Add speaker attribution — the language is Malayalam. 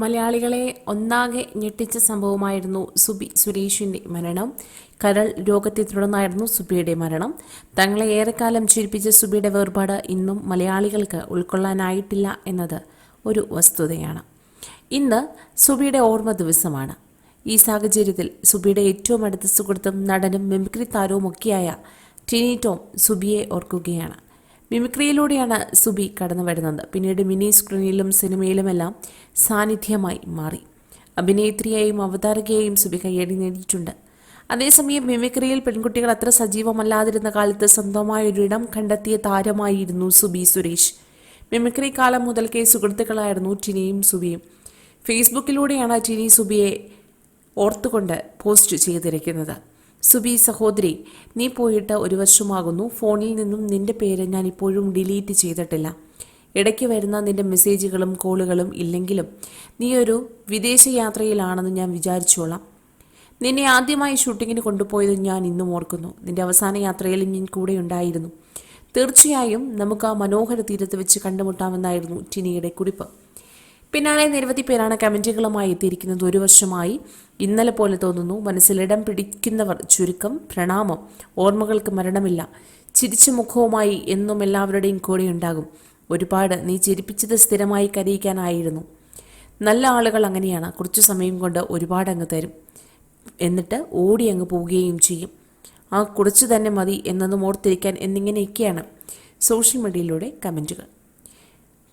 Speaker 1: മലയാളികളെ ഒന്നാകെ ഞെട്ടിച്ച സംഭവമായിരുന്നു സുബി സുരേഷിന്റെ മരണം. കരൾ രോഗത്തെ തുടർന്നായിരുന്നു സുബിയുടെ മരണം. തങ്ങളെ ഏറെക്കാലം ചിരിപ്പിച്ച സുബിയുടെ വേർപാട് ഇന്നും മലയാളികൾക്ക് ഉൾക്കൊള്ളാനായിട്ടില്ല എന്നത് ഒരു വസ്തുതയാണ്. ഇന്ന് സുബിയുടെ ഓർമ്മ ദിവസമാണ്. ഈ സാഹചര്യത്തിൽ സുബിയുടെ ഏറ്റവും അടുത്ത സുഹൃത്തും നടനും മിമിക്രി താരവുമൊക്കെയായ ടിനി ടോം സുബിയെ ഓർക്കുകയാണ്. മിമിക്രിയിലൂടെയാണ് സുബി കടന്നു വരുന്നത്. പിന്നീട് മിനി സ്ക്രീനിലും സിനിമയിലുമെല്ലാം സാന്നിധ്യമായി മാറി. അഭിനേത്രിയെയും അവതാരകയെയും സുബി കയ്യടി നേടിയിട്ടുണ്ട്. അതേസമയം മിമിക്രിയിൽ പെൺകുട്ടികൾ അത്ര സജീവമല്ലാതിരുന്ന കാലത്ത് സ്വന്തമായ ഒരു ഇടം കണ്ടെത്തിയ താരമായിരുന്നു സുബി സുരേഷ്. മിമിക്രി കാലം മുതൽക്കേ സുഹൃത്തുക്കളായിരുന്നു ടിനിയും സുബിയും. ഫേസ്ബുക്കിലൂടെയാണ് ടിനി സുബിയെ ഓർത്തുകൊണ്ട് പോസ്റ്റ് ചെയ്തിരിക്കുന്നത്. സുബി സഹോദരി നീ പോയിട്ട് ഒരു വർഷമാകുന്നു. ഫോണിൽ നിന്നും നിന്റെ പേര് ഞാൻ ഇപ്പോഴും ഡിലീറ്റ് ചെയ്തിട്ടില്ല. ഇടയ്ക്ക് വരുന്ന നിന്റെ മെസ്സേജുകളും കോളുകളും ഇല്ലെങ്കിലും നീ ഒരു വിദേശ യാത്രയിലാണെന്ന് ഞാൻ വിചാരിച്ചോളാം. നിന്നെ ആദ്യമായി ഷൂട്ടിങ്ങിന് കൊണ്ടുപോയത് ഞാൻ ഇന്നും ഓർക്കുന്നു. നിന്റെ അവസാന യാത്രയിൽ ഞാൻ കൂടെ ഉണ്ടായിരുന്നു. തീർച്ചയായും നമുക്ക് ആ മനോഹര തീരത്ത് വെച്ച് കണ്ടുമുട്ടാമെന്നായിരുന്നു ടിനിയുടെ കുറിപ്പ്. പിന്നാലെ നിരവധി പേരാണ് കമന്റുകളുമായി എത്തിയിരിക്കുന്നത്. ഒരു വർഷമായി ഇന്നലെ പോലെ തോന്നുന്നു. മനസ്സിലിടം പിടിക്കുന്നവർ ചുരുക്കം പ്രണാമം. ഓർമ്മകൾക്ക് മരണമില്ല. ചിരിച്ച മുഖവുമായി എന്നും എല്ലാവരുടെയും കൂടെ ഉണ്ടാകും. ഒരുപാട് നീ ചിരിപ്പിച്ചത് സ്ഥിരമായി കരയിക്കാനായിരുന്നു. നല്ല ആളുകൾ അങ്ങനെയാണ്. കുറച്ചു സമയം കൊണ്ട് ഒരുപാട് അങ്ങ് തരും. എന്നിട്ട് ഓടി അങ്ങ് പോവുകയും ചെയ്യും. ആ കുറച്ചു തന്നെ മതി എന്നതും ഓർത്തിരിക്കാൻ എന്നിങ്ങനെയൊക്കെയാണ് സോഷ്യൽ മീഡിയയിലൂടെ കമന്റുകൾ